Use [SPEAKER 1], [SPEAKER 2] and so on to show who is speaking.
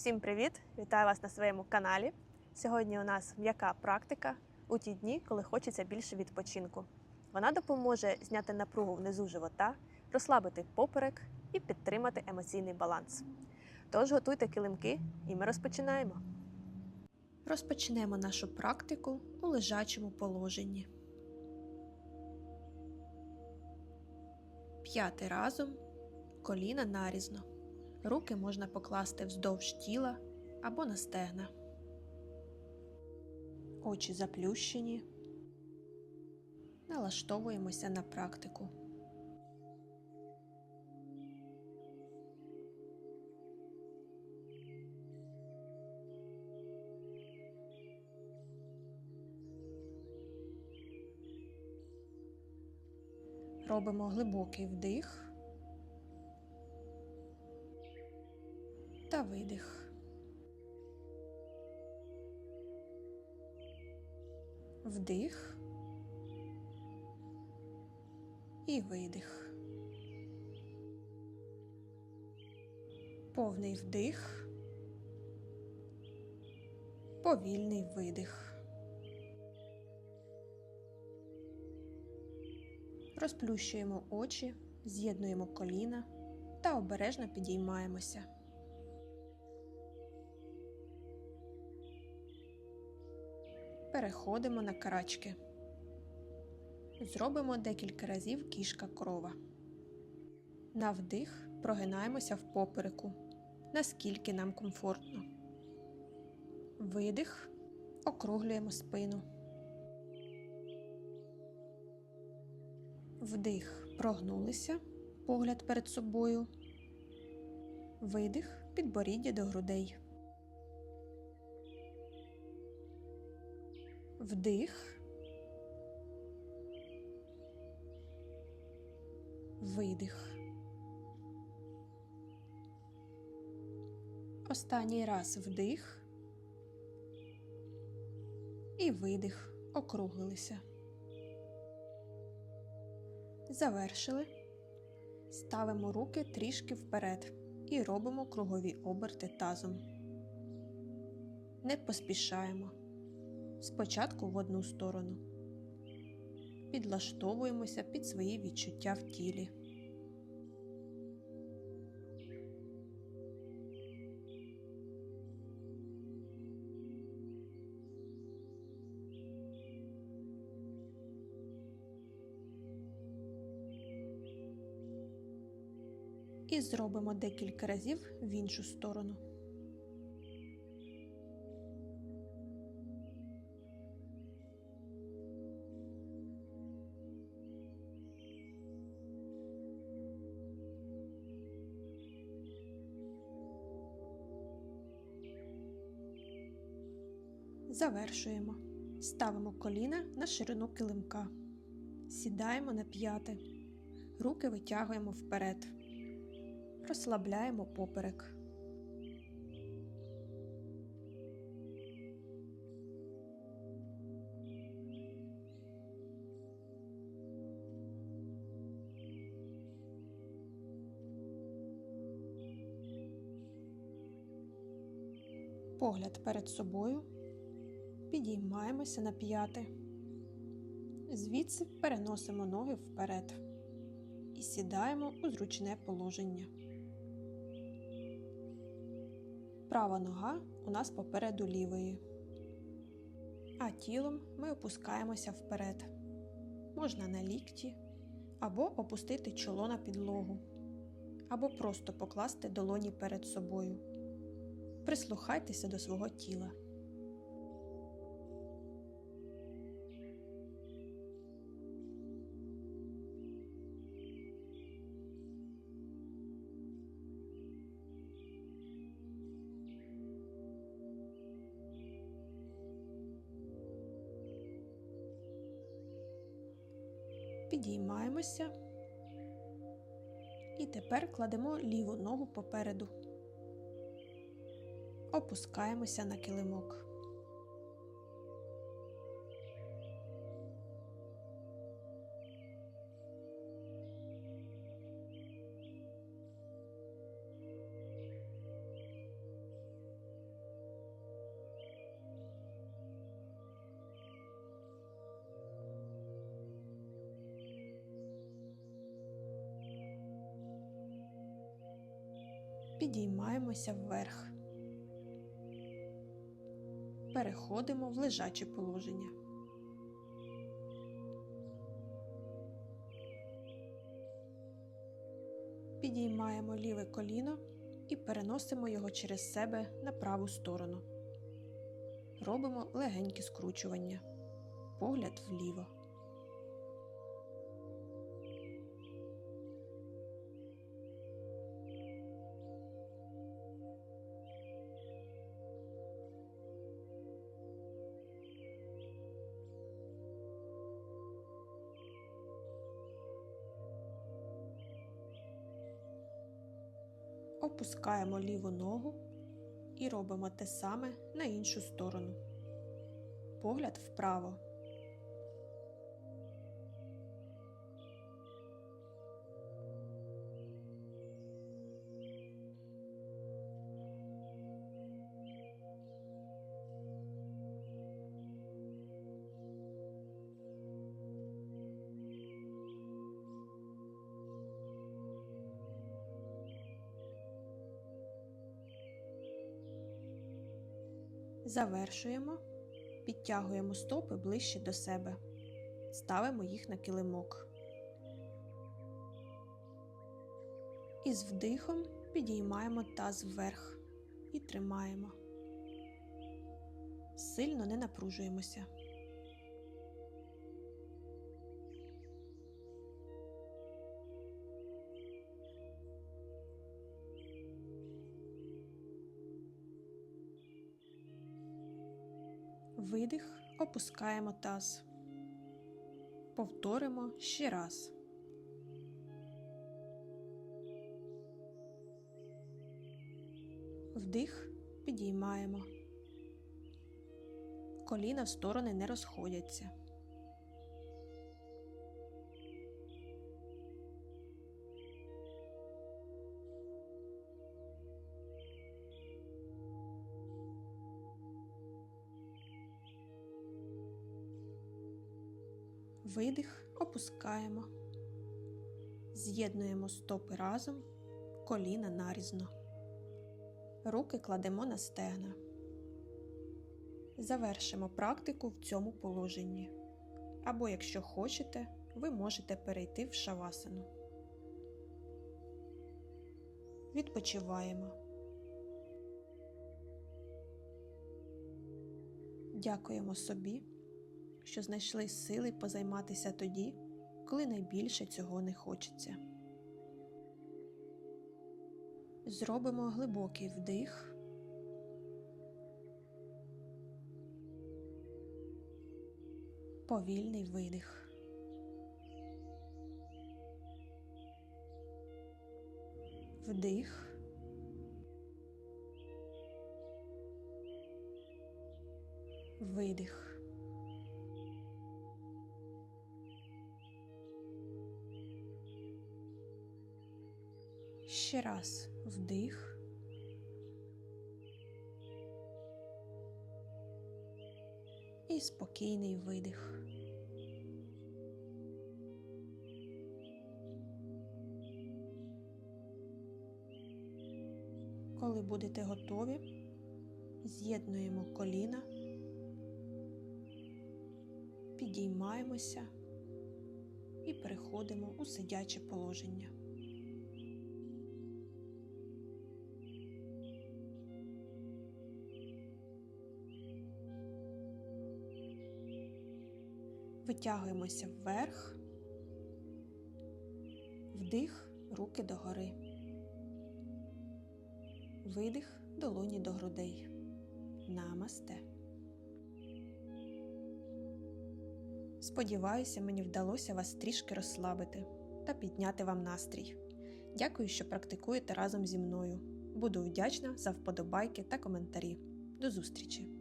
[SPEAKER 1] Всім привіт! Вітаю вас на своєму каналі. Сьогодні у нас м'яка практика у ті дні, коли хочеться більше відпочинку. Вона допоможе зняти напругу внизу живота, розслабити поперек і підтримати емоційний баланс. Тож готуйте килимки, і ми розпочинаємо. Розпочнемо нашу практику у лежачому положенні. П'ятий разом коліна нарізно. Руки можна покласти вздовж тіла або на стегна. Очі заплющені. Налаштовуємося на практику. Робимо глибокий вдих та видих. Вдих і видих. Повний вдих, повільний видих. Розплющуємо очі, з'єднуємо коліна та обережно підіймаємося. Переходимо на карачки. Зробимо декілька разів кішка крова. На вдих прогинаємося в попереку, наскільки нам комфортно. Видих, округлюємо спину. Вдих, прогнулися, погляд перед собою. Видих, підборіддя до грудей. Вдих. Видих. Останній раз вдих і видих. Округлилися. Завершили. Ставимо руки трішки вперед і робимо кругові оберти тазом. Не поспішаємо. Спочатку в одну сторону. Підлаштовуємося під свої відчуття в тілі. І зробимо декілька разів в іншу сторону. Завершуємо. Ставимо коліна на ширину килимка. Сідаємо на п'яти. Руки витягуємо вперед. Розслабляємо поперек. Погляд перед собою. Підіймаємося на п'яти. Звідси переносимо ноги вперед і сідаємо у зручне положення. Права нога у нас попереду лівої, а тілом ми опускаємося вперед. Можна на лікті, або опустити чоло на підлогу, або просто покласти долоні перед собою. Прислухайтеся до свого тіла. Підіймаємося. І тепер кладемо ліву ногу попереду. Опускаємося на килимок. Підіймаємося вверх. Переходимо в лежаче положення. Підіймаємо ліве коліно і переносимо його через себе на праву сторону. Робимо легенькі скручування. Погляд вліво. Опускаємо ліву ногу і робимо те саме на іншу сторону. Погляд вправо. Завершуємо, підтягуємо стопи ближче до себе, ставимо їх на килимок. І з вдихом підіймаємо таз вверх і тримаємо. Сильно не напружуємося. Видих, опускаємо таз. Повторимо ще раз. Вдих, підіймаємо. Коліна в сторони не розходяться. Видих, опускаємо. З'єднуємо стопи разом, коліна нарізно. Руки кладемо на стегна. Завершимо практику в цьому положенні. Або, якщо хочете, ви можете перейти в шавасану. Відпочиваємо. Дякуємо собі що знайшли сили позайматися тоді, коли найбільше цього не хочеться. Зробимо глибокий вдих. Повільний видих. Вдих. Видих. Ще раз вдих. І спокійний видих. Коли будете готові, з'єднуємо коліна, підіймаємося і переходимо у сидяче положення. Витягуємося вверх, вдих, руки догори, видих, долоні до грудей. Намасте. Сподіваюся, мені вдалося вас трішки розслабити та підняти вам настрій. Дякую, що практикуєте разом зі мною. Буду вдячна за вподобайки та коментарі. До зустрічі!